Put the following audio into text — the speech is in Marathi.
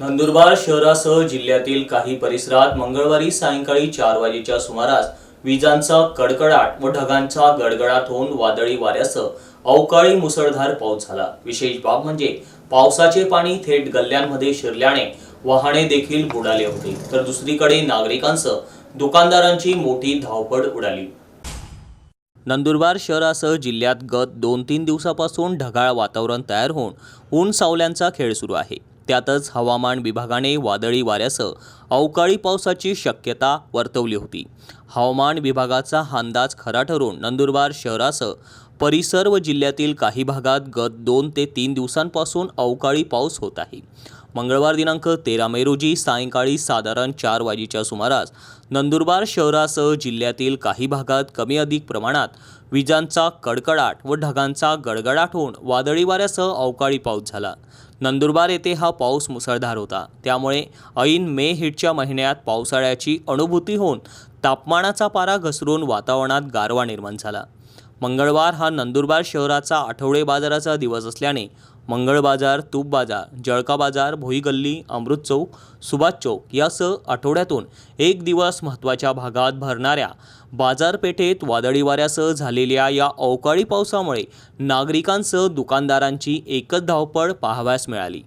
नंदुरबार शहरासह जिल्ह्यातील काही परिसरात मंगळवारी सायंकाळी चार वाजेच्या सुमारास विजांचा कडकडाट व ढगांचा गडगडाट होऊन वादळी वाऱ्यासह अवकाळी मुसळधार पाऊस झाला. विशेष बाब म्हणजे पावसाचे पाणी थेट गल्ल्यांमध्ये शिरल्याने वाहने देखील बुडाले होते. तर दुसरीकडे नागरिकांसह दुकानदारांची मोठी धावपळ उडाली. नंदुरबार शहरासह जिल्ह्यात गत दोन तीन दिवसापासून ढगाळ वातावरण तयार होऊन ऊन सावल्यांचा खेळ सुरू आहे. त्यातच हवामान विभागाने वादळी वाऱ्यासह अवकाळी पावसाची शक्यता वर्तवली होती. हवामान विभागाचा हा अंदाज खरा ठरून नंदुरबार शहरासह परिसर व जिल्ह्यातील काही भागात गत दोन ते तीन दिवसांपासून अवकाळी पाऊस होत आहे. मंगळवार दिनांक तेरा मे रोजी सायंकाळी साधारण चार वाजेच्या सुमारास नंदुरबार शहरासह जिल्ह्यातील काही भागात कमी अधिक प्रमाणात विजांचा कडकडाट व ढगांचा गडगडाट होऊन वादळी वाऱ्यासह अवकाळी पाऊस झाला. नंदुरबार येथे हा पाऊस मुसळधार होता. त्यामुळे ऐन मे हिटच्या महिन्यात पावसाळ्याची अनुभूती होऊन तापमानाचा पारा घसरून वातावरणात गारवा निर्माण झाला. मंगळवार हा नंदुरबार शहराचा आठवडे बाजाराचा दिवस असल्याने मंगळ बाजार तूप बाजार जळका बाजार भोई गल्ली अमृत चौक सुभाष चौक यासह आठवड्यातून एक दिवस महत्त्वाच्या भागात भरणाऱ्या बाजारपेठेत वादळी वाऱ्यासह झालेल्या या अवकाळी पावसामुळे नागरिकांसह दुकानदारांची एकच धावपळ पाहावयास मिळाली.